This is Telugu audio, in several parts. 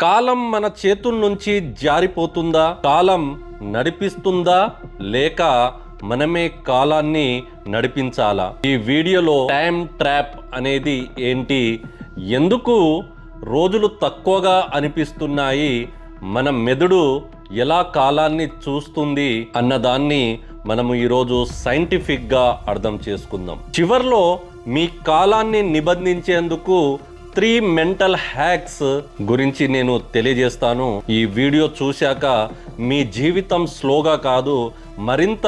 కాలం మన చేతుల నుంచి జారిపోతుందా? కాలం నడిపిస్తుందా? లేక మనమే కాలాన్ని నడిపించాలా? ఈ వీడియోలో టైం ట్రాప్ అనేది ఏంటి? ఎందుకు రోజులు తక్కువగా అనిపిస్తున్నాయి? మన మెదడు ఎలా కాలాన్ని చూస్తుంది? అన్నదాన్ని మనము ఈరోజు సైంటిఫిక్గా అర్థం చేసుకుందాం. చివర్లో మీ కాలాన్ని నిబంధించేందుకు త్రీ మెంటల్ హ్యాక్స్ గురించి నేను తెలియజేస్తాను. ఈ వీడియో చూశాక మీ జీవితం స్లోగా కాదు మరింత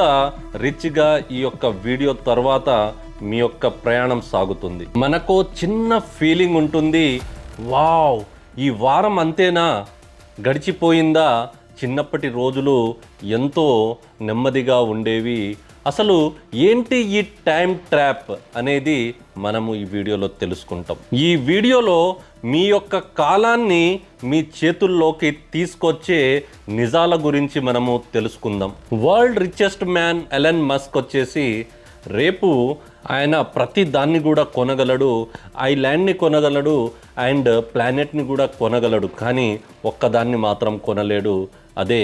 రిచ్గా ఈ యొక్క వీడియో తర్వాత మీ యొక్క ప్రయాణం సాగుతుంది. మనకు చిన్న ఫీలింగ్ ఉంటుంది వావ్ ఈ వారం అంతేనా? గడిచిపోయిందా? చిన్నప్పటి రోజులు ఎంతో నెమ్మదిగా ఉండేవి అసలు ఏంటి ఈ టైం ట్రాప్ అనేది మనము ఈ వీడియోలో తెలుసుకుంటాం. ఈ వీడియోలో మీ యొక్క కాలాన్ని మీ చేతుల్లోకి తీసుకొచ్చే నిజాల గురించి మనము తెలుసుకుందాం. World richest man Elon Musk వచ్చేసి రేపు ఆయన ప్రతి దాన్ని కూడా కొనగలడు ఐ ల్యాండ్ని కొనగలడు అండ్ ప్లానెట్ని కూడా కొనగలడు. కానీ ఒక్కదాన్ని మాత్రం కొనలేడు. అదే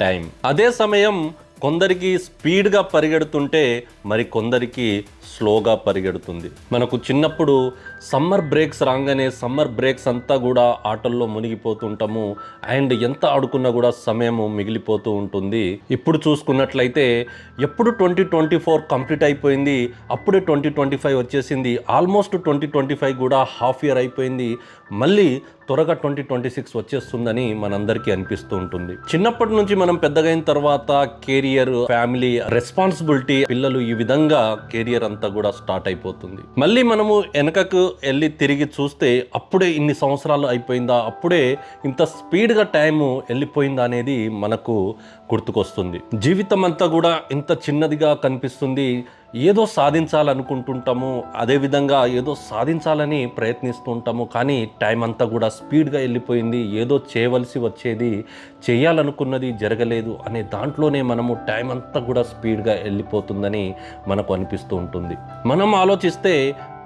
టైం. అదే సమయం కొందరికి స్పీడ్గా పరిగెడుతుంటే మరి కొందరికి స్లోగా పరిగెడుతుంది. మనకు చిన్నప్పుడు సమ్మర్ బ్రేక్స్ రాగానే సమ్మర్ బ్రేక్స్ అంతా కూడా ఆటల్లో మునిగిపోతుంటాము. అండ్ ఎంత ఆడుకున్నా కూడా సమయం మిగిలిపోతూ ఉంటుంది. ఇప్పుడు చూసుకున్నట్లయితే ఎప్పుడు ట్వంటీ ట్వంటీ ఫోర్ కంప్లీట్ అయిపోయింది అప్పుడే ట్వంటీ ట్వంటీ ఫైవ్ వచ్చేసింది. ఆల్మోస్ట్ ట్వంటీ ట్వంటీ ఫైవ్ కూడా హాఫ్ ఇయర్ అయిపోయింది. మళ్ళీ త్వరగా ట్వంటీ ట్వంటీ సిక్స్ వచ్చేస్తుందని మనందరికీ అనిపిస్తూ ఉంటుంది. చిన్నప్పటి నుంచి మనం పెద్దగైన తర్వాత కెరియర్ ఫ్యామిలీ రెస్పాన్సిబిలిటీ పిల్లలు ఈ విధంగా కెరియర్ అంతా కూడా స్టార్ట్ అయిపోతుంది. మళ్ళీ మనము వెనకకు వెళ్ళి తిరిగి చూస్తే అప్పుడే ఇన్ని సంవత్సరాలు అయిపోయిందా? అప్పుడే ఇంత స్పీడ్గా టైము వెళ్ళిపోయిందా అనేది మనకు గుర్తుకొస్తుంది. జీవితం అంతా కూడా ఇంత చిన్నదిగా కనిపిస్తుంది. ఏదో సాధించాలనుకుంటుంటాము అదేవిధంగా ఏదో సాధించాలని ప్రయత్నిస్తూ ఉంటాము కానీ టైం అంతా కూడా స్పీడ్గా వెళ్ళిపోయింది. ఏదో చేయవలసి వచ్చేది చేయాలనుకున్నది జరగలేదు అనే దాంట్లోనే మనము టైం అంతా కూడా స్పీడ్గా వెళ్ళిపోతుందని మనకు అనిపిస్తూ ఉంటుంది. మనం ఆలోచిస్తే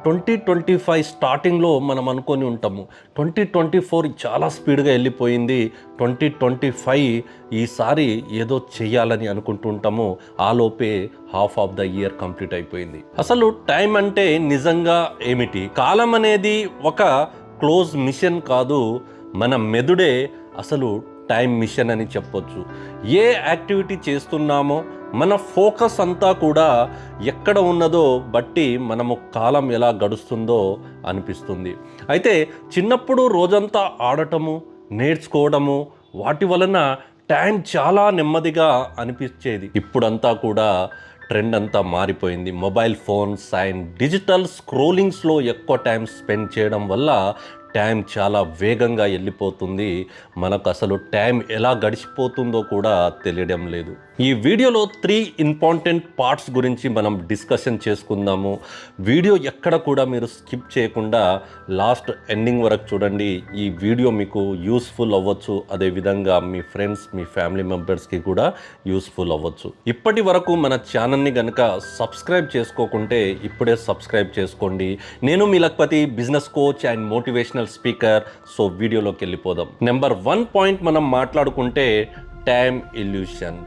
ట్వంటీ ట్వంటీ ఫైవ్ స్టార్టింగ్లో మనం అనుకొని ఉంటాము. ట్వంటీ ట్వంటీ ఫోర్ చాలా స్పీడ్గా వెళ్ళిపోయింది. ట్వంటీ ట్వంటీ ఫైవ్ ఈసారి ఏదో చేయాలని అనుకుంటూ ఉంటాము. ఆలోపే half of the year complete అయిపోయింది. అసలు టైం అంటే నిజంగా ఏమిటి? కాలం అనేది ఒక క్లోజ్ మిషన్ కాదు. మన మెదుడే అసలు టైం మిషన్ అని చెప్పొచ్చు. ఏ యాక్టివిటీ చేస్తున్నామో మన ఫోకస్ అంతా కూడా ఎక్కడ ఉన్నదో బట్టి మనము కాలం ఎలా గడుస్తుందో అనిపిస్తుంది. అయితే చిన్నప్పుడు రోజంతా ఆడటము నేర్చుకోవడము వాటి వలన టైం చాలా నెమ్మదిగా అనిపించేది. ఇప్పుడంతా కూడా ట్రెండ్ అంతా మారిపోయింది. మొబైల్ ఫోన్స్ అండ్ డిజిటల్ స్క్రోలింగ్స్లో ఎక్కువ టైం స్పెండ్ చేయడం వల్ల టైం చాలా వేగంగా వెళ్ళిపోతుంది మనకు అసలు టైం ఎలా గడిచిపోతుందో కూడా తెలియడం లేదు. ఈ వీడియోలో త్రీ ఇంపార్టెంట్ పార్ట్స్ గురించి మనం డిస్కషన్ చేసుకుందాము. వీడియో ఎక్కడ కూడా మీరు స్కిప్ చేయకుండా లాస్ట్ ఎండింగ్ వరకు చూడండి. ఈ వీడియో మీకు యూస్ఫుల్ అవ్వచ్చు. అదేవిధంగా మీ ఫ్రెండ్స్ మీ ఫ్యామిలీ మెంబర్స్కి కూడా యూస్ఫుల్ అవ్వచ్చు. ఇప్పటి వరకు మన ఛానల్ని కనుక సబ్స్క్రైబ్ చేసుకోకుంటే ఇప్పుడే సబ్స్క్రైబ్ చేసుకోండి. నేను మీ lakhpati business coach and motivational speaker so వీడియోలోకి వెళ్ళిపోదాం. నెంబర్ వన్ పాయింట్ మనం మాట్లాడుకుంటే టైం ఇల్యూషన్.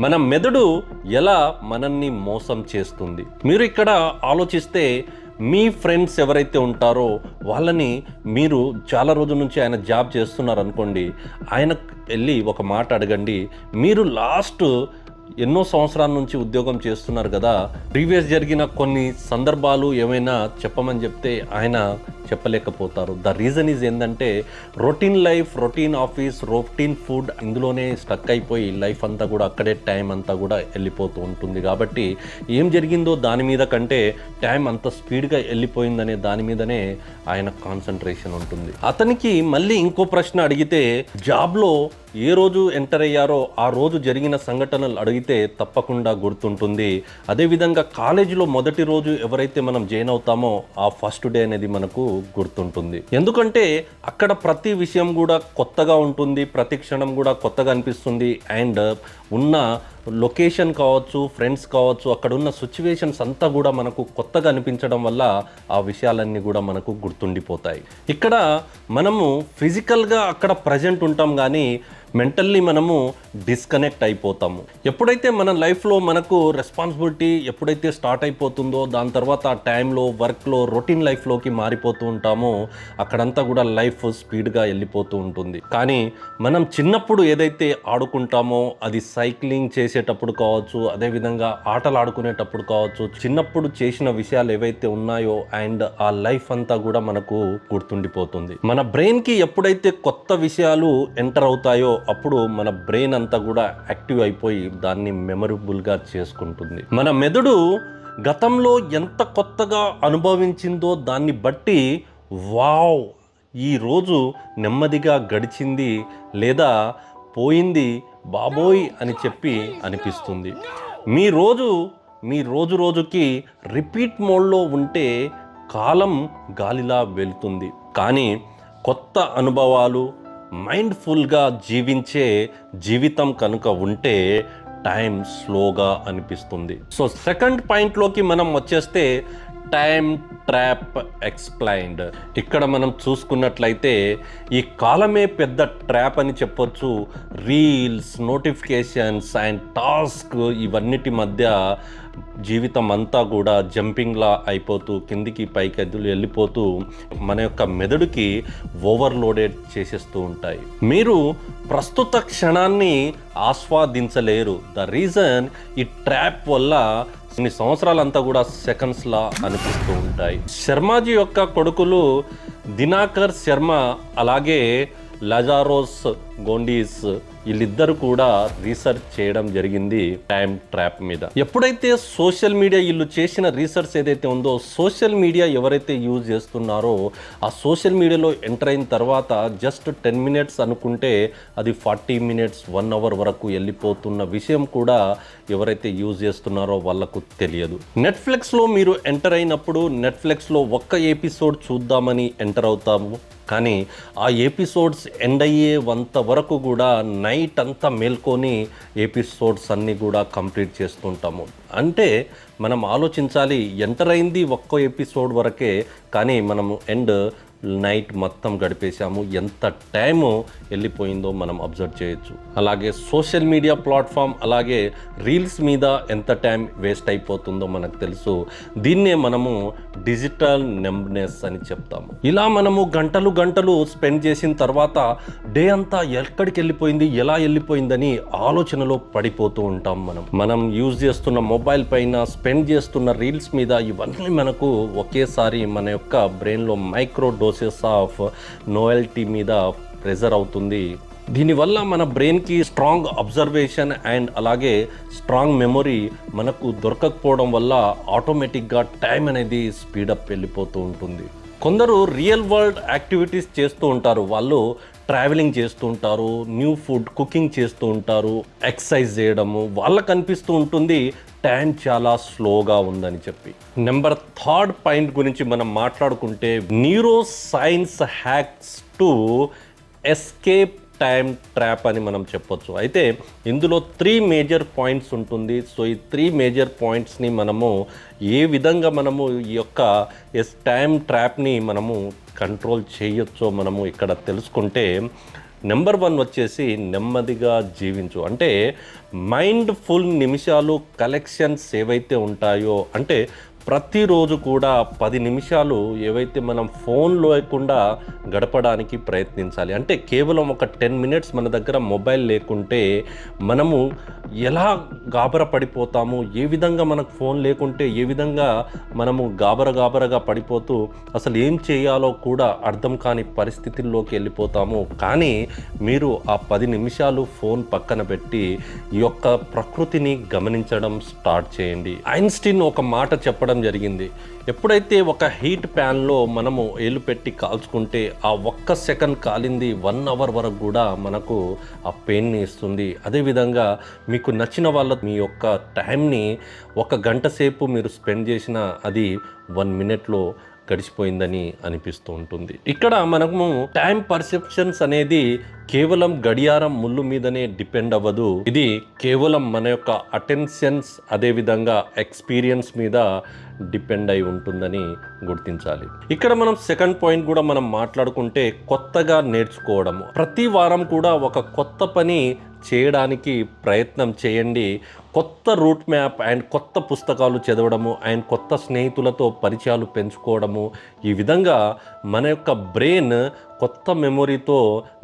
మన మెదడు ఎలా మనల్ని మోసం చేస్తుంది? మీరు ఇక్కడ ఆలోచిస్తే మీ ఫ్రెండ్స్ ఎవరైతే ఉంటారో వాళ్ళని మీరు చాలా రోజుల నుంచి ఆయన జాబ్ చేస్తున్నారు అనుకోండి ఆయన వెళ్ళి ఒక మాట అడగండి మీరు లాస్ట్ ఎన్నో సంవత్సరాల నుంచి ఉద్యోగం చేస్తున్నారు కదా. ప్రీవియస్ జరిగిన కొన్ని సందర్భాలు ఏమైనా చెప్పమని చెప్తే ఆయన చెప్పలేకపోతారు. ద రీజన్ ఈజ్ ఏంటంటే routine life routine office routine food ఇందులోనే స్టక్ అయిపోయి లైఫ్ అంతా కూడా అక్కడే టైం అంతా కూడా వెళ్ళిపోతూ ఉంటుంది. కాబట్టి ఏం జరిగిందో దాని మీద కంటే టైం అంత స్పీడ్గా వెళ్ళిపోయిందనే దాని మీదనే ఆయన కాన్సన్ట్రేషన్ ఉంటుంది. అతనికి మళ్ళీ ఇంకో ప్రశ్న అడిగితే జాబ్లో ఏ రోజు ఎంటర్ అయ్యారో ఆ రోజు జరిగిన సంఘటనలు అడిగితే తప్పకుండా గుర్తుంటుంది. అదేవిధంగా కాలేజీలో మొదటి రోజు ఎవరైతే మనం జాయిన్ అవుతామో ఆ ఫస్ట్ డే అనేది మనకు గుర్తుంటుంది. ఎందుకంటే అక్కడ ప్రతి విషయం కూడా కొత్తగా ఉంటుంది ప్రతి క్షణం కూడా కొత్తగా అనిపిస్తుంది. అండ్ ఉన్న లొకేషన్ కావచ్చు ఫ్రెండ్స్ కావచ్చు అక్కడ ఉన్న సిచ్యువేషన్స్ అంతా కూడా మనకు కొత్తగా అనిపించడం వల్ల ఆ విషయాలన్నీ కూడా మనకు గుర్తుండిపోతాయి. ఇక్కడ మనము ఫిజికల్గా అక్కడ ప్రజెంట్ ఉంటాం కానీ మెంటల్లీ మనము డిస్కనెక్ట్ అయిపోతాము. ఎప్పుడైతే మన లైఫ్లో మనకు రెస్పాన్సిబిలిటీ ఎప్పుడైతే స్టార్ట్ అయిపోతుందో దాని తర్వాత ఆ టైంలో వర్క్లో రొటీన్ లైఫ్లోకి మారిపోతూ ఉంటామో అక్కడంతా కూడా లైఫ్ స్పీడ్గా వెళ్ళిపోతూ ఉంటుంది. కానీ మనం చిన్నప్పుడు ఏదైతే ఆడుకుంటామో అది సైక్లింగ్ చేసేటప్పుడు కావచ్చు అదేవిధంగా ఆటలు ఆడుకునేటప్పుడు కావచ్చు చిన్నప్పుడు చేసిన విషయాలు ఏవైతే ఉన్నాయో అండ్ ఆ లైఫ్ అంతా కూడా మనకు గుర్తుండిపోతుంది. మన బ్రెయిన్కి ఎప్పుడైతే కొత్త విషయాలు ఎంటర్ అవుతాయో అప్పుడు మన బ్రెయిన్ అంతా కూడా యాక్టివ్ అయిపోయి దాన్ని మెమరబుల్గా చేసుకుంటుంది. మన మెదడు గతంలో ఎంత కొత్తగా అనుభవించిందో దాన్ని బట్టి వావ్ ఈ రోజు నెమ్మదిగా గడిచింది లేదా పోయింది బాబోయ్ అని చెప్పి అనిపిస్తుంది. మీ రోజు మీ రోజు రోజుకి రిపీట్ మోడ్లో ఉంటే కాలం గాలిలా వెళ్తుంది. కానీ కొత్త అనుభవాలు మైండ్ఫుల్గా జీవించే జీవితం కనుక ఉంటే టైం స్లోగా అనిపిస్తుంది. సో సెకండ్ పాయింట్లోకి మనం వచ్చేస్తే టైం ట్రాప్ ఎక్స్ప్లైన్డ్. ఇక్కడ మనం చూసుకున్నట్లయితే ఈ కాలమే పెద్ద ట్రాప్ అని చెప్పొచ్చు. రీల్స్ నోటిఫికేషన్స్ అండ్ టాస్క్ ఇవన్నిటి మధ్య జీవితం అంతా కూడా జంపింగ్లా అయిపోతూ కిందికి పైకి ఎదులు వెళ్ళిపోతూ మన యొక్క మెదడుకి ఓవర్లోడెడ్ చేసేస్తూ ఉంటాయి. మీరు ప్రస్తుత క్షణాన్ని ఆస్వాదించలేరు. ద రీజన్ ఈ ట్రాప్ వల్ల కొన్ని సంవత్సరాలంతా కూడా సెకండ్స్లా అనిపిస్తూ ఉంటాయి. శర్మాజీ యొక్క కొడుకులు దినాకర్ శర్మ అలాగే లజారోస్ గోండీస్ వీళ్ళిద్దరు కూడా రీసెర్చ్ చేయడం జరిగింది టైం ట్రాప్ మీద. ఎప్పుడైతే సోషల్ మీడియా వీళ్ళు చేసిన రీసెర్చ్ ఏదైతే ఉందో సోషల్ మీడియా ఎవరైతే యూజ్ చేస్తున్నారో ఆ సోషల్ మీడియాలో ఎంటర్ అయిన తర్వాత జస్ట్ టెన్ మినిట్స్ అనుకుంటే అది ఫార్టీ మినిట్స్ వన్ అవర్ వరకు వెళ్ళిపోతున్న విషయం కూడా ఎవరైతే యూజ్ చేస్తున్నారో వాళ్ళకు తెలియదు. నెట్ఫ్లిక్స్లో మీరు ఎంటర్ అయినప్పుడు నెట్ఫ్లిక్స్లో ఒక్క ఎపిసోడ్ చూద్దామని ఎంటర్ అవుతాము. కానీ ఆ ఎపిసోడ్స్ ఎండ్ అయ్యేంత వరకు కూడా నైట్ అంతా మేల్కొని ఎపిసోడ్స్ అన్నీ కూడా కంప్లీట్ చేస్తుంటాము. అంటే మనం ఆలోచించాలి ఎంటర్ అయింది ఒక్కో ఎపిసోడ్ వరకే కానీ మనము ఎండ్ నైట్ మొత్తం గడిపేశాము. ఎంత టైము వెళ్ళిపోయిందో మనం అబ్జర్వ్ చేయొచ్చు. అలాగే సోషల్ మీడియా ప్లాట్ఫామ్ అలాగే రీల్స్ మీద ఎంత టైం వేస్ట్ అయిపోతుందో మనకు తెలుసు. దీన్నే మనము డిజిటల్ నెంబ్నెస్ అని చెప్తాము. ఇలా మనము గంటలు గంటలు స్పెండ్ చేసిన తర్వాత డే అంతా ఎక్కడికి వెళ్ళిపోయింది ఎలా వెళ్ళిపోయిందని ఆలోచనలో పడిపోతూ ఉంటాం మనం. మనం యూజ్ చేస్తున్న మొబైల్ పైన స్పెండ్ చేస్తున్న రీల్స్ మీద ఇవన్నీ మనకు ఒకేసారి మన యొక్క బ్రెయిన్లో మైక్రో డోసెస్ ఆఫ్ నోయల్టీ మీద ప్రెజర్ అవుతుంది. దీనివల్ల మన బ్రెయిన్కి స్ట్రాంగ్ అబ్జర్వేషన్ అండ్ అలాగే స్ట్రాంగ్ మెమొరీ మనకు దొరకకపోవడం వల్ల ఆటోమేటిక్గా టైం అనేది స్పీడప్ వెళ్ళిపోతూ ఉంటుంది. కొందరు రియల్ వరల్డ్ యాక్టివిటీస్ చేస్తూ ఉంటారు. వాళ్ళు ట్రావెలింగ్ చేస్తూ ఉంటారు న్యూ ఫుడ్ కుకింగ్ చేస్తూ ఉంటారు ఎక్సర్సైజ్ చేయడము వాళ్ళకు అనిపిస్తూ ఉంటుంది టైం చాలా స్లోగా ఉందని చెప్పి. నెంబర్ థర్డ్ పాయింట్ గురించి మనం మాట్లాడుకుంటే neuroscience hacks to escape time trap అని మనం చెప్పొచ్చు. అయితే ఇందులో త్రీ మేజర్ పాయింట్స్ ఉంటుంది. సో ఈ త్రీ మేజర్ పాయింట్స్ని మనము ఏ విధంగా మనము ఈ యొక్క ఎస్ టైం ట్రాప్ని మనము కంట్రోల్ చేయొచ్చో మనము ఇక్కడ తెలుసుకుంటే నెంబర్ వన్ వచ్చేసి నెమ్మదిగా జీవించు. అంటే మైండ్ ఫుల్ నిమిషాలు కలెక్షన్స్ ఏవైతే ఉంటాయో అంటే ప్రతిరోజు కూడా పది నిమిషాలు ఏవైతే మనం ఫోన్ లేకుండా గడపడానికి ప్రయత్నించాలి అంటే కేవలం ఒక టెన్ మినిట్స్ మన దగ్గర మొబైల్ లేకుంటే మనము ఎలా గాబర పడిపోతాము ఏ విధంగా మనకు ఫోన్ లేకుంటే ఏ విధంగా మనము గాబర గాబరగా పడిపోతూ అసలు ఏం చేయాలో కూడా అర్థం కాని పరిస్థితుల్లోకి వెళ్ళిపోతాము. కానీ మీరు ఆ పది నిమిషాలు ఫోన్ పక్కన పెట్టి ఈ యొక్క ప్రకృతిని గమనించడం స్టార్ట్ చేయండి. ఐన్స్టీన్ ఒక మాట చెప్పడం జరిగింది. ఎప్పుడైతే ఒక హీట్ ప్యాన్లో మనము ఏలు పెట్టి కాల్చుకుంటే ఆ ఒక్క సెకండ్ కాలింది వన్ అవర్ వరకు కూడా మనకు ఆ పెయిన్ని ఇస్తుంది. అదేవిధంగా మీకు నచ్చిన వాళ్ళ మీ యొక్క టైంని ఒక గంట సేపు మీరు స్పెండ్ చేసిన అది వన్ మినిట్లో గడిచిపోయిందని అనిపిస్తూ ఉంటుంది. ఇక్కడ మనము టైం పర్సెప్షన్స్ అనేది కేవలం గడియారం ముళ్ళు మీదనే డిపెండ్ అవ్వదు. ఇది కేవలం మన యొక్క అటెన్షన్స్ అదేవిధంగా ఎక్స్పీరియన్స్ మీద డిపెండ్ అయి ఉంటుందని గుర్తించాలి. ఇక్కడ మనం సెకండ్ పాయింట్ కూడా మనం మాట్లాడుకుంటే కొత్తగా నేర్చుకోవడము ప్రతి వారం కూడా ఒక కొత్త పని చేయడానికి ప్రయత్నం చేయండి. కొత్త రూట్ మ్యాప్ అండ్ కొత్త పుస్తకాలు చదవడము అండ్ కొత్త స్నేహితులతో పరిచయాలు పెంచుకోవడము. ఈ విధంగా మన యొక్క బ్రెయిన్ కొత్త మెమొరీతో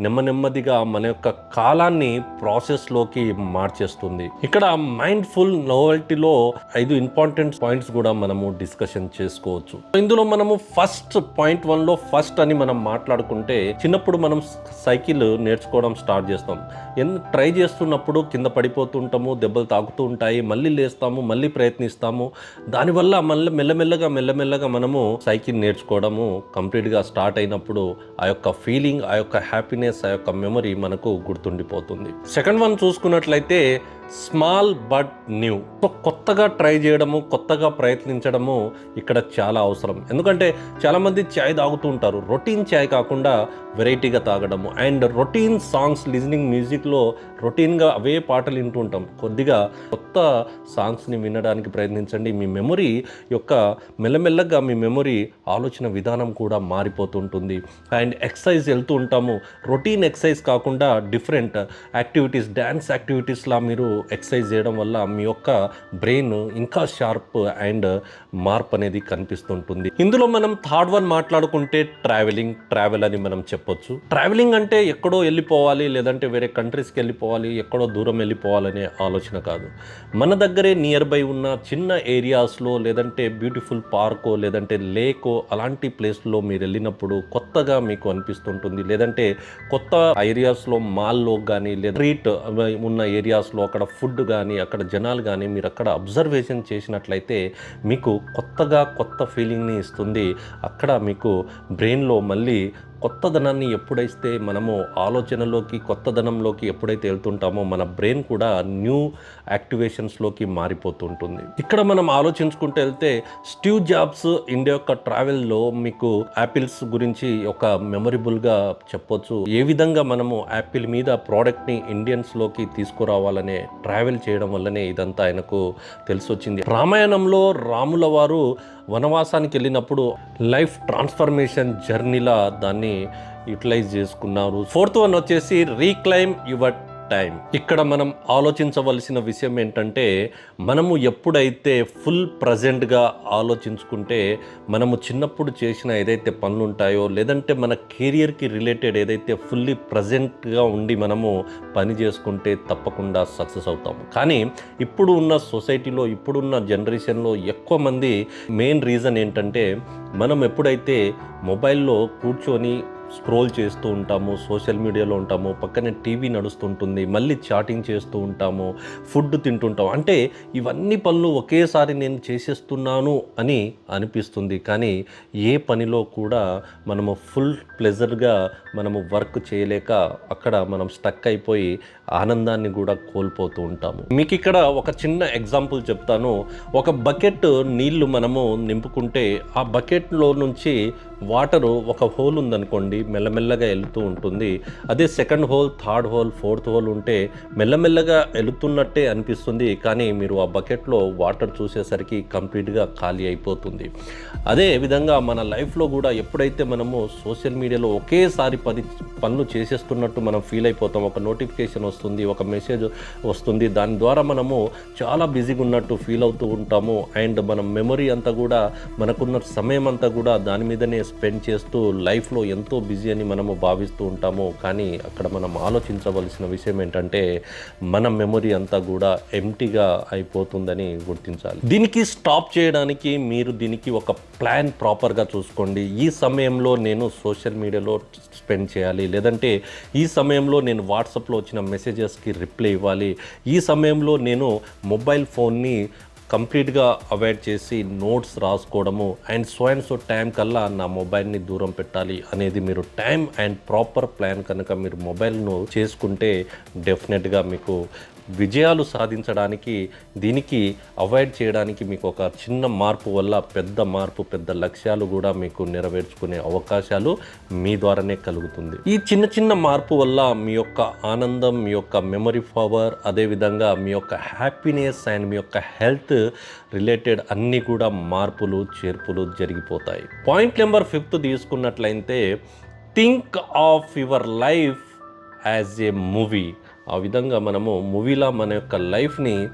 నెమ్మ నెమ్మదిగా మన యొక్క కాలాన్ని ప్రాసెస్లోకి మార్చేస్తుంది. ఇక్కడ మైండ్ఫుల్ నోవెల్టీలో ఐదు ఇంపార్టెంట్ పాయింట్స్ కూడా మనము డిస్కషన్ చేసుకోవచ్చు. ఇందులో మనము ఫస్ట్ పాయింట్ వన్లో ఫస్ట్ అని మనం మాట్లాడుకుంటే చిన్నప్పుడు మనం సైకిల్ నేర్చుకోవడం స్టార్ట్ చేస్తాం. ఎన్ ట్రై చేస్తున్నప్పుడు కింద పడిపోతుంటాము దెబ్బలు తాకుతూ ఉంటాయి మళ్ళీ లేస్తాము మళ్ళీ ప్రయత్నిస్తాము. దానివల్ల మళ్ళీ మెల్లమెల్లగా మెల్లమెల్లగా మనము సైకిల్ నేర్చుకోవడము కంప్లీట్గా స్టార్ట్ అయినప్పుడు ఆ యొక్క ఫీలింగ్ ఆ యొక్క హ్యాపీనెస్ ఆ యొక్క మెమరీ మనకు గుర్తుండిపోతుంది. సెకండ్ వన్ చూసుకున్నట్లయితే స్మాల్ బట్ న్యూ సో కొత్తగా ట్రై చేయడము కొత్తగా ప్రయత్నించడము ఇక్కడ చాలా అవసరం. ఎందుకంటే చాలామంది ఛాయ్ తాగుతూ ఉంటారు. రొటీన్ ఛాయ్ కాకుండా వెరైటీగా తాగడము. అండ్ రొటీన్ సాంగ్స్ లిజనింగ్ మ్యూజిక్లో రొటీన్గా అవే పాటలు వింటూ ఉంటాం. కొద్దిగా కొత్త సాంగ్స్ని వినడానికి ప్రయత్నించండి. మీ మెమొరీ యొక్క మెల్లమెల్లగా మీ మెమొరీ ఆలోచన విధానం కూడా మారిపోతుంటుంది. అండ్ ఎక్స్ ఎక్సర్సైజ్ వెళ్తూ ఉంటాము. రొటీన్ ఎక్సర్సైజ్ కాకుండా డిఫరెంట్ యాక్టివిటీస్ డ్యాన్స్ యాక్టివిటీస్లా మీరు ఎక్సర్సైజ్ చేయడం వల్ల మీ యొక్క బ్రెయిన్ ఇంకా షార్ప్ అండ్ మార్ప్ అనేది కనిపిస్తుంటుంది. ఇందులో మనం థర్డ్ వన్ మాట్లాడుకుంటే ట్రావెలింగ్ ట్రావెల్ అని మనం చెప్పొచ్చు. ట్రావెలింగ్ అంటే ఎక్కడో వెళ్ళిపోవాలి లేదంటే వేరే కంట్రీస్కి వెళ్ళిపోవాలి ఎక్కడో దూరం వెళ్ళిపోవాలనే ఆలోచన కాదు. మన దగ్గరే నియర్ బై ఉన్న చిన్న ఏరియాస్లో లేదంటే బ్యూటిఫుల్ పార్కో లేదంటే లేకో అలాంటి ప్లేస్లో మీరు వెళ్ళినప్పుడు కొత్తగా మీకు కనిపిస్తుంటుంది. లేదంటే కొత్త ఏరియాస్లో మాల్లో కానీ లేదా స్ట్రీట్ ఉన్న ఏరియాస్లో అక్కడ ఫుడ్ కానీ అక్కడ జనాలు కానీ మీరు అక్కడ అబ్జర్వేషన్ చేసినట్లయితే మీకు కొత్తగా కొత్త ఫీలింగ్ని ఇస్తుంది. అక్కడ మీకు బ్రెయిన్లో మళ్ళీ కొత్తదనాన్ని ఎప్పుడైతే మనము ఆలోచనలోకి కొత్తదనంలోకి ఎప్పుడైతే వెళ్తుంటామో మన బ్రెయిన్ కూడా న్యూ యాక్టివేషన్స్లోకి మారిపోతుంటుంది. ఇక్కడ మనం ఆలోచించుకుంటూ వెళ్తే స్టీవ్ జాబ్స్ ఇండియా యొక్క ట్రావెల్లో మీకు యాపిల్స్ గురించి ఒక మెమొరబుల్గా చెప్పొచ్చు. ఏ విధంగా మనము యాపిల్ మీద ప్రోడక్ట్ని ఇండియన్స్లోకి తీసుకురావాలనే ట్రావెల్ చేయడం వల్లనే ఇదంతా ఆయనకు తెలిసొచ్చింది. రామాయణంలో రాముల వారు వనవాసానికి వెళ్ళినప్పుడు లైఫ్ ట్రాన్స్ఫర్మేషన్ జర్నీలా దాన్ని యూటిలైజ్ చేసుకున్నారు ఫోర్త్ వన్ వచ్చేసి రీక్లైమ్ యువర్ టైం. ఇక్కడ మనం ఆలోచించవలసిన విషయం ఏంటంటే మనము ఎప్పుడైతే ఫుల్ ప్రజెంట్గా ఆలోచించుకుంటే మనము చిన్నప్పుడు చేసిన ఏదైతే పనులు ఉంటాయో లేదంటే మన కెరియర్కి రిలేటెడ్ ఏదైతే ఫుల్లీ ప్రజెంట్గా ఉండి మనము పని చేసుకుంటే తప్పకుండా సక్సెస్ అవుతాము. కానీ ఇప్పుడు ఉన్న సొసైటీలో ఇప్పుడున్న జనరేషన్లో ఎక్కువ మంది మెయిన్ రీజన్ ఏంటంటే మనం ఎప్పుడైతే మొబైల్లో కూర్చొని స్క్రోల్ చేస్తూ ఉంటాము సోషల్ మీడియాలో ఉంటాము పక్కనే టీవీ నడుస్తుంటుంది మళ్ళీ చాటింగ్ చేస్తూ ఉంటాము ఫుడ్ తింటుంటాము. అంటే ఇవన్నీ పనులు ఒకేసారి నేను చేసేస్తున్నాను అని అనిపిస్తుంది. కానీ ఏ పనిలో కూడా మనము ఫుల్ ప్లెజర్గా మనము వర్క్ చేయలేక అక్కడ మనం స్టక్ అయిపోయి ఆనందాన్ని కూడా కోల్పోతూ ఉంటాము. మీకు ఇక్కడ ఒక చిన్న ఎగ్జాంపుల్ చెప్తాను. ఒక బకెట్ నీళ్ళు మనము నింపుకుంటే ఆ బకెట్లో నుంచి వాటరు ఒక హోల్ ఉందనుకోండి మెల్లమెల్లగా వెళుతూ ఉంటుంది. అదే second hole third hole fourth hole ఉంటే మెల్లమెల్లగా వెళుతున్నట్టే అనిపిస్తుంది. కానీ మీరు ఆ బకెట్లో వాటర్ చూసేసరికి కంప్లీట్గా ఖాళీ అయిపోతుంది. అదే విధంగా మన లైఫ్లో కూడా ఎప్పుడైతే మనము సోషల్ మీడియాలో ఒకేసారి పని పనులు చేసేస్తున్నట్టు మనం ఫీల్ అయిపోతాం ఒక నోటిఫికేషన్ వస్తుంది ఒక మెసేజ్ వస్తుంది. దాని ద్వారా మనము చాలా బిజీగా ఉన్నట్టు ఫీల్ అవుతూ ఉంటాము. అండ్ మన మెమరీ అంతా కూడా మనకున్న సమయం అంతా కూడా దాని మీదనే స్పెండ్ చేస్తూ లైఫ్లో ఎంతో బిజీ అని మనము భావిస్తూ ఉంటాము. కానీ అక్కడ మనం ఆలోచించవలసిన విషయం ఏంటంటే మన మెమొరీ అంతా కూడా ఎంటీగా అయిపోతుందని గుర్తించాలి. దీనికి స్టాప్ చేయడానికి మీరు దీనికి ఒక ప్లాన్ ప్రాపర్గా చూసుకోండి. ఈ సమయంలో నేను సోషల్ మీడియాలో స్పెండ్ చేయాలి. లేదంటే ఈ సమయంలో నేను వాట్సాప్లో వచ్చిన మెసేజ్ మెసేజెస్కి రిప్లై ఇవ్వాలి. ఈ సమయంలో నేను మొబైల్ ఫోన్ని కంప్లీట్గా అవాయిడ్ చేసి notes రాసుకోవడము and so and so time కల్లా నా మొబైల్ని దూరం పెట్టాలి అనేది మీరు టైం అండ్ ప్రాపర్ ప్లాన్ కనుక మీరు మొబైల్ను చేసుకుంటే డెఫినెట్గా మీకు విజయాలు సాధించడానికి దీనికి అవాయిడ్ చేయడానికి మీకు ఒక చిన్న మార్పు వల్ల పెద్ద మార్పు పెద్ద లక్ష్యాలు కూడా మీకు నెరవేర్చుకునే అవకాశాలు మీ ద్వారానే కలుగుతుంది. ఈ చిన్న చిన్న మార్పు వల్ల మీ యొక్క ఆనందం మీ యొక్క మెమరీ పవర్ అదేవిధంగా మీ యొక్క హ్యాపీనెస్ అండ్ మీ యొక్క హెల్త్ రిలేటెడ్ అన్నీ కూడా మార్పులు చేర్పులు జరిగిపోతాయి. పాయింట్ నెంబర్ ఫిఫ్త్ తీసుకున్నట్లయితే think of your life as a movie ఆ విధంగా మనము మూవీలా మన యొక్క లైఫ్ని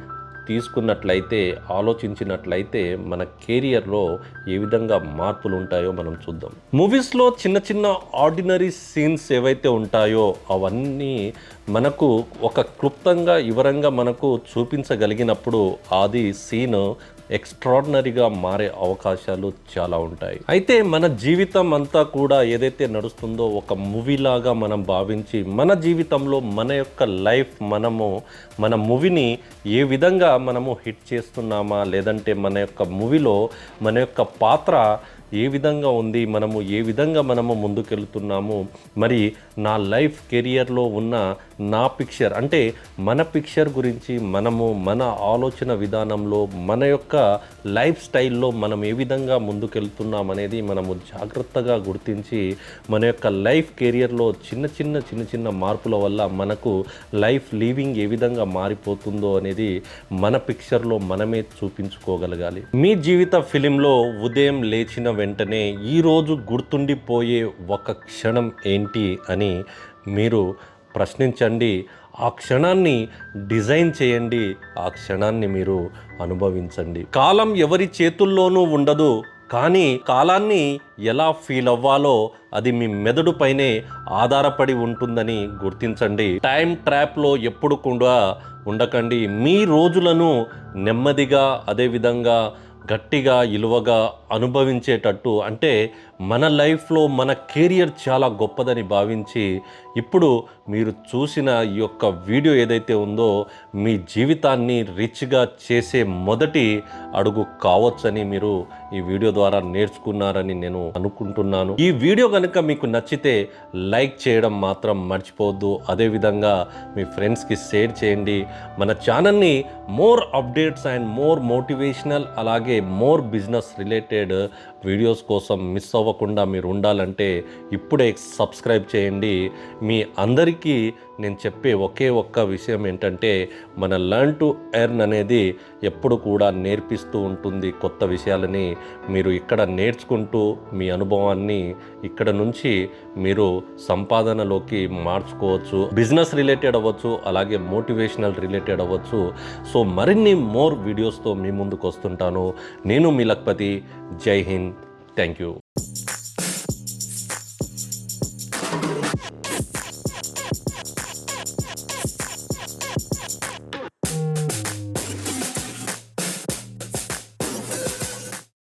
తీసుకున్నట్లయితే ఆలోచించినట్లయితే మన కెరియర్లో ఏ విధంగా మార్పులు ఉంటాయో మనం చూద్దాం. మూవీస్లో చిన్న చిన్న ఆర్డినరీ సీన్స్ ఏవైతే ఉంటాయో అవన్నీ మనకు ఒక క్లుప్తంగా వివరంగా మనకు చూపించగలిగినప్పుడు అది సీన్ ఎక్స్ట్రాడినరీగా మారే అవకాశాలు చాలా ఉంటాయి. అయితే మన జీవితం అంతా కూడా ఏదైతే నడుస్తుందో ఒక మూవీలాగా మనం భావించి మన జీవితంలో మన యొక్క లైఫ్ మనము మన మూవీని ఏ విధంగా మనము హిట్ చేస్తున్నామా లేదంటే మన యొక్క మూవీలో మన యొక్క పాత్ర ఏ విధంగా ఉంది మనము ఏ విధంగా మనము ముందుకెళ్తున్నాము మరి నా లైఫ్ కెరియర్లో ఉన్న నా పిక్చర్ అంటే మన పిక్చర్ గురించి మనము మన ఆలోచన విధానంలో మన యొక్క లైఫ్ స్టైల్లో మనం ఏ విధంగా ముందుకెళ్తున్నాం అనేది మనము జాగ్రత్తగా గుర్తించి మన యొక్క లైఫ్ కెరియర్లో చిన్న చిన్న చిన్న చిన్న మార్పుల వల్ల మనకు లైఫ్ లీవింగ్ ఏ విధంగా మారిపోతుందో అనేది మన పిక్చర్లో మనమే చూపించుకోగలగాలి. మీ జీవిత ఫిలింలో ఉదయం లేచిన వెంటనే ఈరోజు గుర్తుండిపోయే ఒక క్షణం ఏంటి అని మీరు ప్రశ్నించండి. ఆ క్షణాన్ని డిజైన్ చేయండి. ఆ క్షణాన్ని మీరు అనుభవించండి. కాలం ఎవరి చేతుల్లోనూ ఉండదు. కానీ కాలాన్ని ఎలా ఫీల్ అవ్వాలో అది మీ మెదడు పైనే ఆధారపడి ఉంటుందని గుర్తించండి. టైం ట్రాప్లో ఎప్పుడు కూడా ఉండకండి. మీ రోజులను నెమ్మదిగా అదేవిధంగా గట్టిగా ఇలువగా అనుభవించేటట్టు అంటే మన లైఫ్లో మన కెరియర్ చాలా గొప్పదని భావించి ఇప్పుడు మీరు చూసిన ఈ యొక్క వీడియో ఏదైతే ఉందో మీ జీవితాన్ని రిచ్గా చేసే మొదటి అడుగు కావచ్చని మీరు ఈ వీడియో ద్వారా నేర్చుకున్నారని నేను అనుకుంటున్నాను. ఈ వీడియో కనుక మీకు నచ్చితే లైక్ చేయడం మాత్రం మర్చిపోవద్దు. అదేవిధంగా మీ ఫ్రెండ్స్కి షేర్ చేయండి. మన ఛానల్ని more updates and more motivational అలాగే మోర్ బిజినెస్ రిలేటెడ్ వీడియోస్ కోసం మిస్ అవ్వకుండా మీరు ఉండాలంటే ఇప్పుడే సబ్స్క్రైబ్ చేయండి. మీ అందరికీ నేను చెప్పే ఒకే ఒక్క విషయం ఏంటంటే మన లర్న్ టు ఎర్న్ అనేది ఎప్పుడు కూడా నేర్పిస్తూ ఉంటుంది కొత్త విషయాలని. మీరు ఇక్కడ నేర్చుకుంటూ మీ అనుభవాన్ని ఇక్కడ నుంచి మీరు సంపాదనలోకి మార్చుకోవచ్చు బిజినెస్ రిలేటెడ్ అవ్వచ్చు అలాగే మోటివేషనల్ రిలేటెడ్ అవ్వచ్చు. సో మరిన్ని మోర్ వీడియోస్తో మీ ముందుకు వస్తుంటాను. నేను మీ లక్పతి జై హింద్. Thank you.